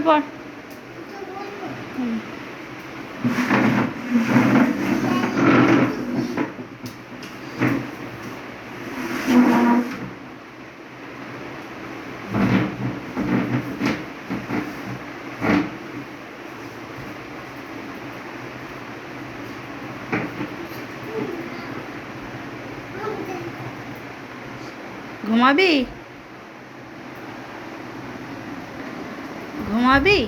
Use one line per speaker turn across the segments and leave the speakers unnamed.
পড় হুম। ঘুমাবি ঘুমাবি?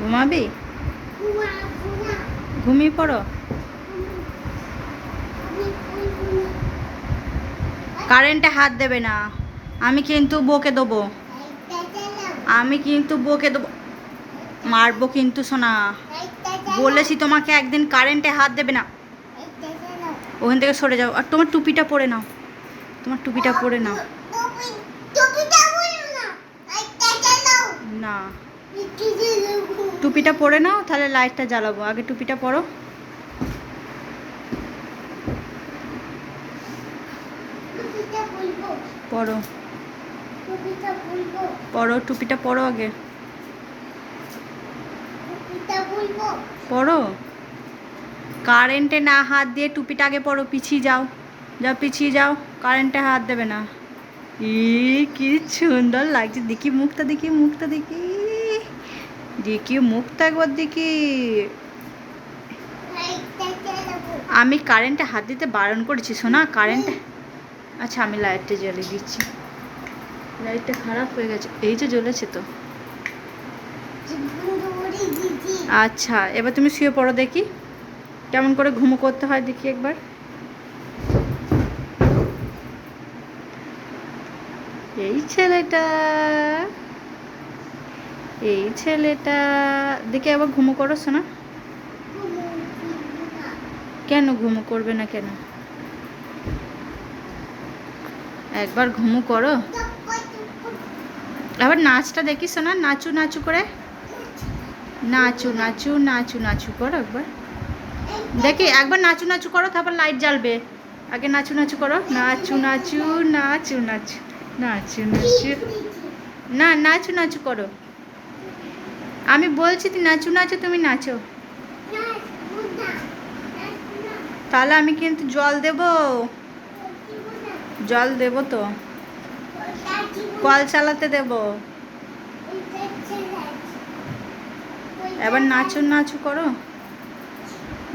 ঘুমাবি? ঘুমিয়ে পড়ো। কারেন্টে হাত দেবে না। আমি কিন্তু বকে দেবো। আমি কিন্তু বকে দেবো। মারবো কিন্তু, সোনা। বলেছি তোমাকে একদিন কারেন্টে হাত দেবে না। ওখান থেকে সরে যাও। আর তোমার টুপিটা পরে নাও। তোমার টুপিটা পরে নাও। না। টুপিটা পরে নাও, তাহলে লাইটটা জ্বালাবো। আগে টুপিটা পরো। পরো। পরো, টুপিটা পরো আগে। পরো। কারেন্টে না হাত দিয়ে টুপিটা আগে পরো, পিছিয়ে যাও। যাও, পিছিয়ে যাও। কারেন্টে হাত দেবে না। ই, কি সুন্দর লাগছে। দেখি মুখটা দেখি মুখটা, দেখি। দেখি, মুখটা একবার দেখি। আমি কারেন্টে হাত দিতে বারণ করেছি শোনা কারেন্টে আচ্ছা আমি লাইটটা জ্বালিয়ে দিচ্ছি। লাইটটা খারাপ হয়ে গেছে। এই যে জ্বলেছে তো। আচ্ছা এবার তুমি শুয়ে পড়ো দেখি। কেমন করে ঘুমো করতে হয় দেখি একবার। এই ছেলেটা এই ছেলেটা, দেখি আবার ঘুমো করো শোনা কেন ঘুমো করবে না কেন? একবার ঘুমো করো। আবার নাচটা দেখি শোনা নাচু নাচু করে। নাচু নাচু নাচু নাচু করো একবার। দেখি, একবার নাচু নাচু করো, তারপর লাইট জ্বালবে। আগে নাচু নাচু করো, নাচু নাচু নাচু নাচু। নাচু নাচু। না, নাচু নাচু করো। আমি বলছি তুই নাচু নাচু, তুমি নাচো। তাহলে আমি কিন্তু জল দেব। জল দেব তো। কল চালাতে দেব। এবার নাচু নাচু করো।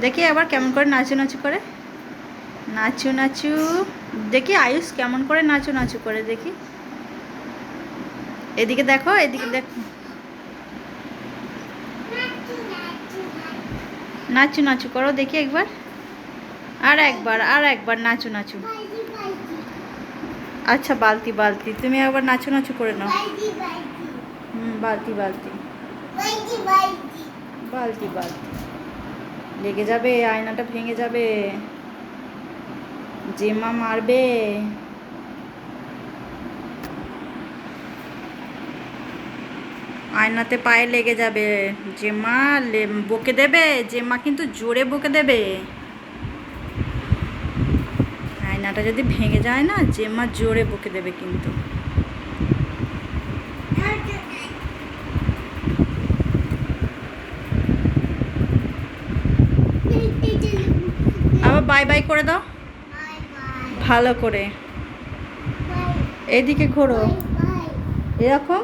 দেখি এবার কেমন করে নাচু নাচু করে। নাচু নাচু, দেখি আয়ুষ কেমন করে নাচু নাচু করে দেখি। এদিকে দেখো এদিকে দেখো। নাচু নাচু করো দেখি একবার। আর একবার আর একবার নাচু নাচু। আচ্ছা বালতি বালতি। তুমি একবার নাচু নাচু করে নাও। হুম, বালতি বালতি। বালতি বালতি। লেগে যাবে, আয়নাটা ভেঙে যাবে। জেমা মারবে। আয়নাতে পায়ে লেগে যাবে। জেমা বকে দেবে। জেমা কিন্তু জোরে বকে দেবে। আয়নাটা যদি ভেঙে যায় না, জেমা জোরে বকে দেবে কিন্তু। আবার বাই বাই করে দাও। ভালো করে। এদিকে ঘোরো। এরকম?